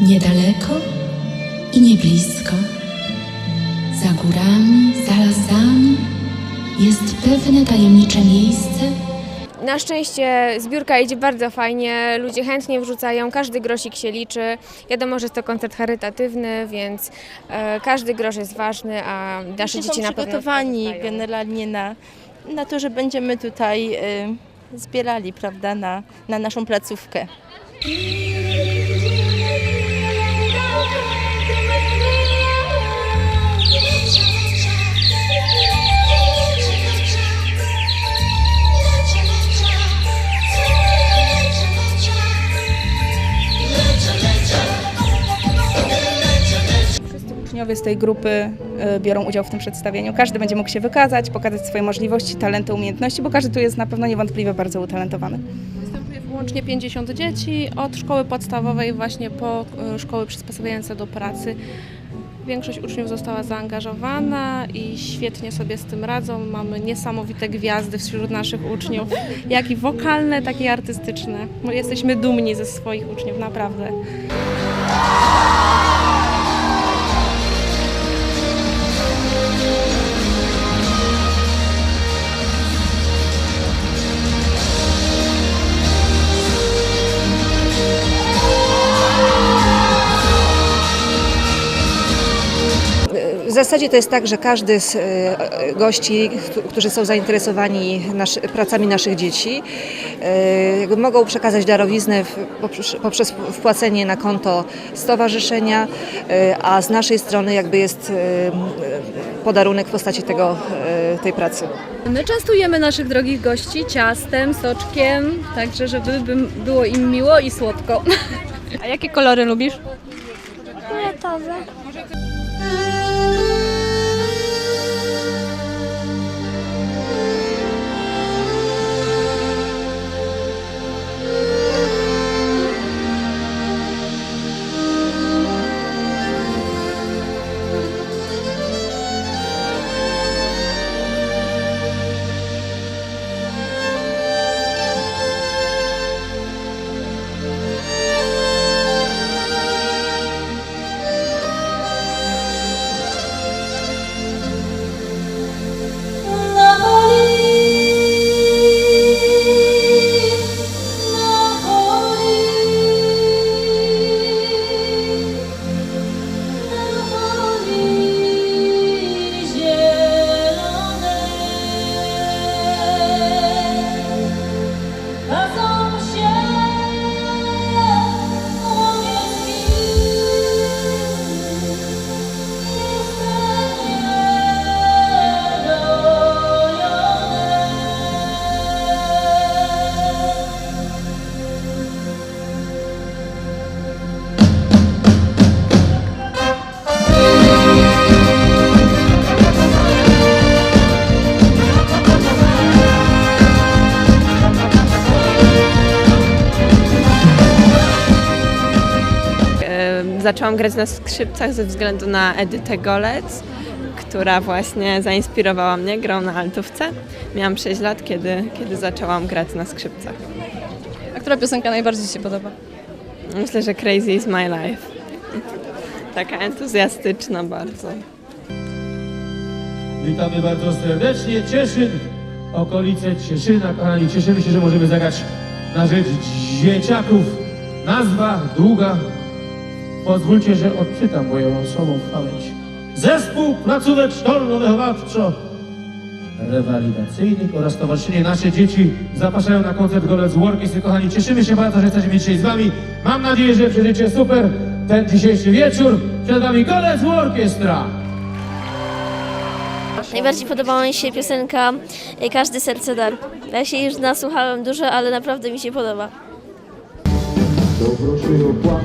niedaleko i nieblisko. Za górami, za lasami jest pewne tajemnicze miejsce, Na szczęście zbiórka idzie bardzo fajnie, ludzie chętnie wrzucają, każdy grosik się liczy. Wiadomo, że jest to koncert charytatywny, więc e, każdy grosz jest ważny, a nasze dzieci są na pewno przygotowani generalnie na, na to, że będziemy tutaj y, zbierali prawda, na, na naszą placówkę. Uczniowie z tej grupy e, biorą udział w tym przedstawieniu. Każdy będzie mógł się wykazać, pokazać swoje możliwości, talenty, umiejętności, bo każdy tu jest na pewno niewątpliwie bardzo utalentowany. Występuje wyłącznie 50 dzieci, od szkoły podstawowej właśnie po e, szkoły przysposabiające do pracy. Większość uczniów została zaangażowana i świetnie sobie z tym radzą. Mamy niesamowite gwiazdy wśród naszych uczniów, jak i wokalne, tak i artystyczne. Jesteśmy dumni ze swoich uczniów, naprawdę. Zasadzie to jest tak, że każdy z e, gości, któ- którzy są zainteresowani nasz, pracami naszych dzieci, e, mogą przekazać darowiznę poprzez- poprzez wpłacenie na konto stowarzyszenia, e, a z naszej strony jakby jest e, podarunek w postaci tego, e, tej pracy. My częstujemy naszych drogich gości ciastem, soczkiem, także żeby bym- było im miło i słodko. A jakie kolory lubisz? E, Zaczęłam grać na skrzypcach ze względu na Edytę Golec, która właśnie zainspirowała mnie grą na altówce. Miałam 6 lat, kiedy, kiedy zaczęłam grać na skrzypcach. A która piosenka najbardziej Ci się podoba? Myślę, że Crazy is my life. Taka entuzjastyczna bardzo. Witamy bardzo serdecznie. Cieszyn, okolice Cieszyna. Kochani, cieszymy się, że możemy zagrać na rzecz dzieciaków. Nazwa długa. Pozwólcie, że odczytam, bo ją mam słabą w pamięć. Zespół placówek szkolno-wychowawczo rewalidacyjnych oraz Stowarzyszenie Nasze Dzieci zapraszają na koncert Golec Orkiestry. Kochani, cieszymy się bardzo, że jesteśmy dzisiaj z Wami. Mam nadzieję, że przeżycie super ten dzisiejszy wieczór. Przed Wami Golec Orkiestra. Najbardziej podobała mi się piosenka e, Każdy serce dar. Ja się już nasłuchałem dużo, ale naprawdę mi się podoba.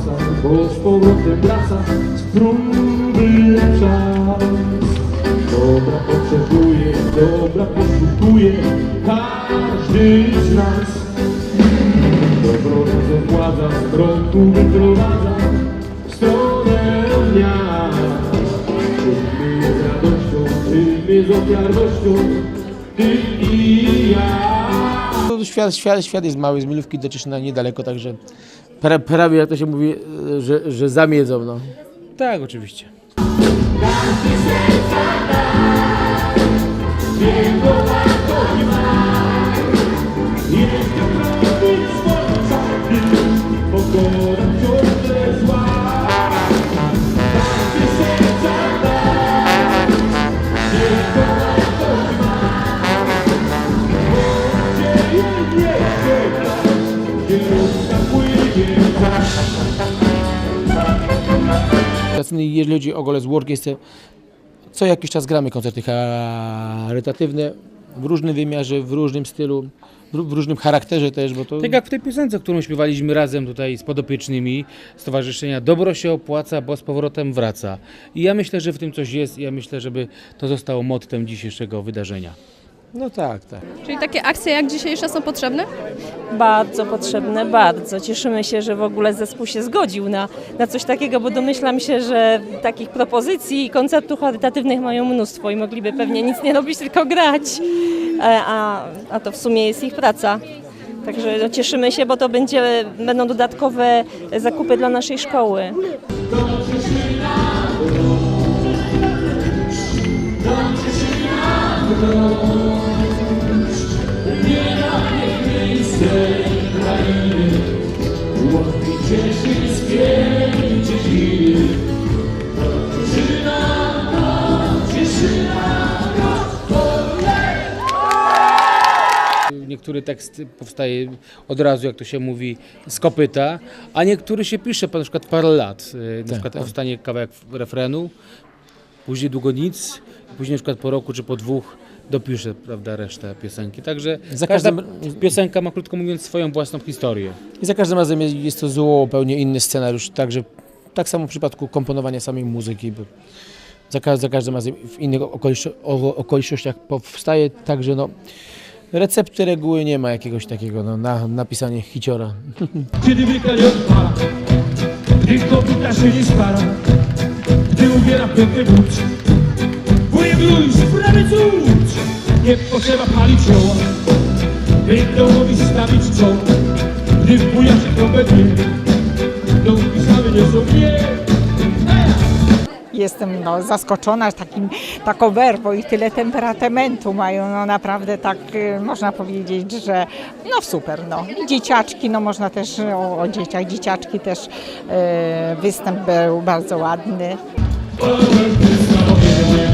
Opłaca, bo z powrotem wraca z próby lepsza. Dobra potrzebuje, dobra poszukuje każdy z nas. Dobro władza z kroku wyprowadza w stronę dnia. Czyjmy z radością, czyjmy z ofiarnością, ty i ja. Świat, świat, świat jest mały, z Milówki do Cieszyna niedaleko, także pra, prawie jak to się mówi, e, że, że zamiedzą. No. Tak, oczywiście. Jeżeli chodzi o Golec Orkiestrę, co jakiś czas gramy koncerty charytatywne w różnym wymiarze, w różnym stylu, w różnym charakterze też, bo to... Tak jak w tej piosence, którą śpiewaliśmy razem tutaj z podopiecznymi Stowarzyszenia Dobro się opłaca, bo z powrotem wraca. I ja myślę, że w tym coś jest i ja myślę, żeby to zostało mottem dzisiejszego wydarzenia. No tak, tak. Czyli takie akcje jak dzisiejsza są potrzebne? Bardzo potrzebne, bardzo. Cieszymy się, że w ogóle zespół się zgodził na, na coś takiego, bo domyślam się, że takich propozycji i koncertów charytatywnych mają mnóstwo i mogliby pewnie nic nie robić, tylko grać. E, A, a to w sumie jest ich praca. Także no, cieszymy się, bo to będzie, będą dodatkowe zakupy dla naszej szkoły. Niektóry tekst powstaje od razu, jak to się mówi, z kopyta, a niektóry się pisze na przykład parę lat. Na przykład tak. powstanie kawałek refrenu, później długo nic, później na przykład po roku czy po dwóch dopiszę prawda, resztę piosenki. Także Za każda każdym- piosenka ma, krótko mówiąc, swoją własną historię. I za każdym razem jest, to zupełnie inny scenariusz, także tak samo w przypadku komponowania samej muzyki, bo za, ka- za każdym razem w innych okolicznościach powstaje, także no recepty reguły nie ma jakiegoś takiego no, na napisanie hiciora. Kiedy wyka nie odpala, gdy kobieta się nie stara, gdy ubiera piękny but. Luis, prawie cud, nie potrzeba palić czoła, domowi stawić czoło, gdy w bujacie trąbę dwie, domki same nie są dwie. Jestem no, zaskoczona takim, taką werwą i tyle temperamentu mają, no naprawdę tak y, można powiedzieć, że no super, no. Dzieciaczki, no można też o, o dzieciach, dzieciaczki też e, występ był bardzo ładny.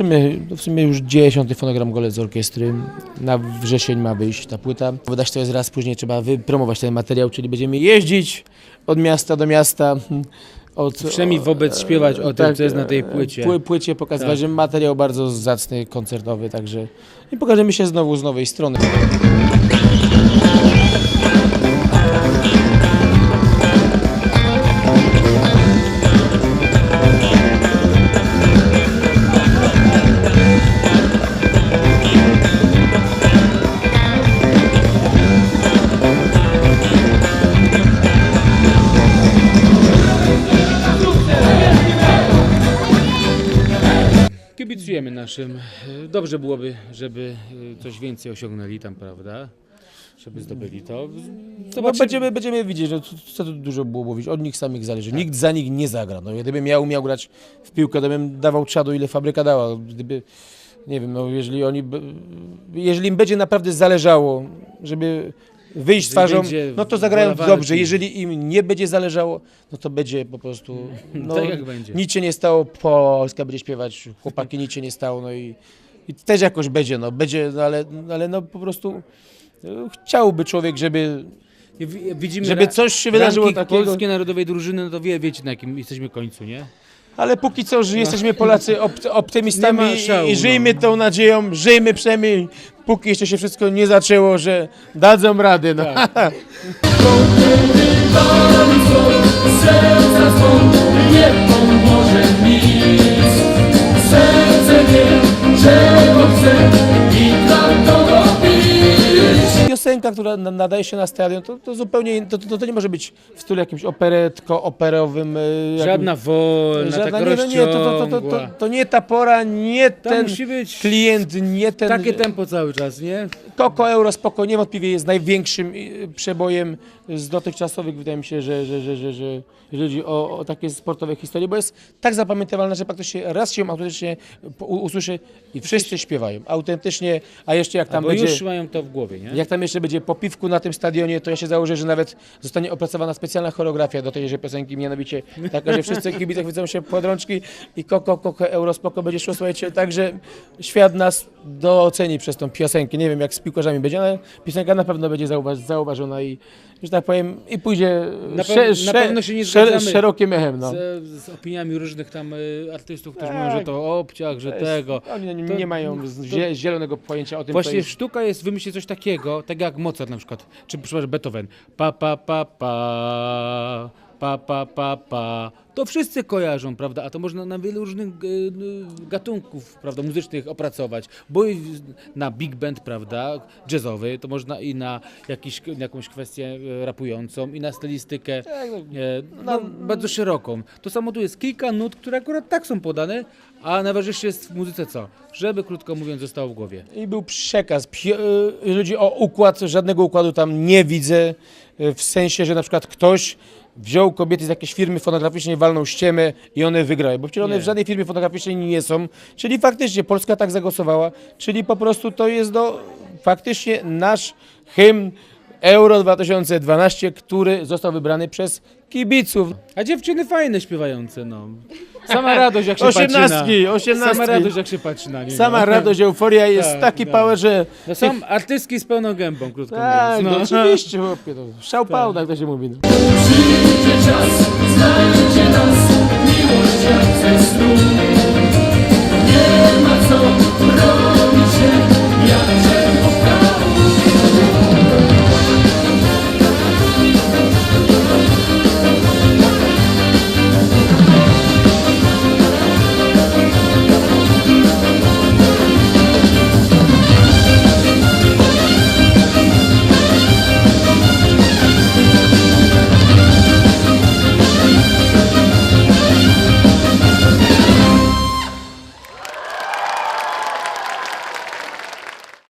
Kończymy w sumie już dziesiąty fonogram Golec z orkiestry. Na wrzesień ma wyjść ta płyta. Wydać to jest raz, później trzeba wypromować ten materiał, czyli będziemy jeździć od miasta do miasta. Od, Przynajmniej wobec śpiewać o tym, co jest na tej płycie. Pły, płycie pokazywać, Tak. że materiał bardzo zacny, koncertowy, także i pokażemy się znowu z nowej strony. Kibicujemy naszym. Dobrze byłoby, żeby coś więcej osiągnęli tam, prawda? Żeby zdobyli to. No, będziemy, będziemy widzieć, no, co, co tu dużo było mówić, od nich samych zależy. Nikt za nich nie zagra. No, gdybym ja umiał grać w piłkę, to bym dawał czadu, ile fabryka dała. Gdyby, nie wiem, no, jeżeli, oni, by- jeżeli im będzie naprawdę zależało, żeby wyjść twarzą, będzie no to zagrają wola walki. dobrze. Jeżeli im nie będzie zależało, no to będzie po prostu... No, tak jak będzie. Nic się nie stało, Polska będzie śpiewać, chłopaki nic się nie stało, no i, i też jakoś będzie, no, będzie, no, ale, ale no po prostu no, chciałby człowiek, żeby Wi- Widzimy Żeby ra- coś się wydarzyło ranking takiego- polskiej narodowej drużyny, no to wie, wiecie na jakim jesteśmy końcu, nie? Ale póki co, że jesteśmy Polacy op optymistami Nie ma szału, i, i no. żyjmy tą nadzieją, żyjmy przynajmniej, póki jeszcze się wszystko nie zaczęło, że dadzą radę. No. Serca swą nie muzyka, która na- nadaje się na stadion, to, to zupełnie, to, to, to nie może być w stylu jakimś operetko-operowym. e, jakimś- Żadna wolna, Żadna, taka nie, no nie, to, to, to, nie ta pora, nie Tam ten musi być klient, nie ten... takie tempo cały czas, nie? Koko Euro spoko niewątpliwie jest największym y, przebojem z dotychczasowych. Wydaje mi się, że, że, że, że, że chodzi o, o takie sportowe historie, bo jest tak zapamiętywalna, że praktycznie raz się ją autentycznie usłyszy i wszyscy śpiewają. Autentycznie, a jeszcze jak tam Bo będzie... już mają to w głowie, nie? Jak tam jeszcze będzie po piwku na tym stadionie, to ja się założę, że nawet zostanie opracowana specjalna choreografia do tejże piosenki, mianowicie taka, że wszyscy kibice chwycą się pod rączki i koko, koko, euro, spoko będzie szło, słuchajcie, także świat nas doceni przez tą piosenkę. Nie wiem, jak z piłkarzami będzie, ale piosenka na pewno będzie zauważ, zauważona i, że tak powiem, i pójdzie Na, pe- na pewno się nie zgadzamy szerokim echem. No. z, z opiniami różnych tam y, artystów, którzy Tak. mówią, że to obciach, że jest- tego. Oni nie, To- nie mają to- zie- zielonego pojęcia o tym, Właśnie jest sztuka jest wymyślić coś takiego, tak jak Mozart na przykład, czy przepraszam, Beethoven. Pa, pa, pa, pa, pa, pa, pa, pa. To wszyscy kojarzą, prawda? A to można na wielu różnych e, gatunków, prawda, muzycznych opracować. Bo i na big band, prawda, jazzowy, to można i na jakiś, jakąś kwestię e, rapującą, i na stylistykę e, no, bardzo szeroką. To samo tu jest kilka nut, które akurat tak są podane, a najważniejsze jest w muzyce co? Żeby, krótko mówiąc, zostało w głowie. I był przekaz. Chodzi o układ, żadnego układu tam nie widzę, w sensie, że na przykład ktoś wziął kobiety z jakiejś firmy fonograficznej, walną ściemę i one wygrały, bo przecież one w żadnej firmie fotograficznej nie są, czyli faktycznie Polska tak zagłosowała, czyli po prostu to jest do, faktycznie nasz hymn Euro 2012, który został wybrany przez kibiców. A dziewczyny fajne śpiewające, no. Sama radość, jak się patrzy Osiemnastki, na... osiemnastki. Sama radość, jak się patrzy na nie. Sama no. radość, euforia jest Tak, taki tak. power, że... No są artystki z pełną gębą, krótko Tak, no, mówiąc. oczywiście, chłopie, to szał pał, tak to się mówi. No. Przyjdzie czas, znajdzie nas miłość jak ze snu. Nie ma co bronić się, jak się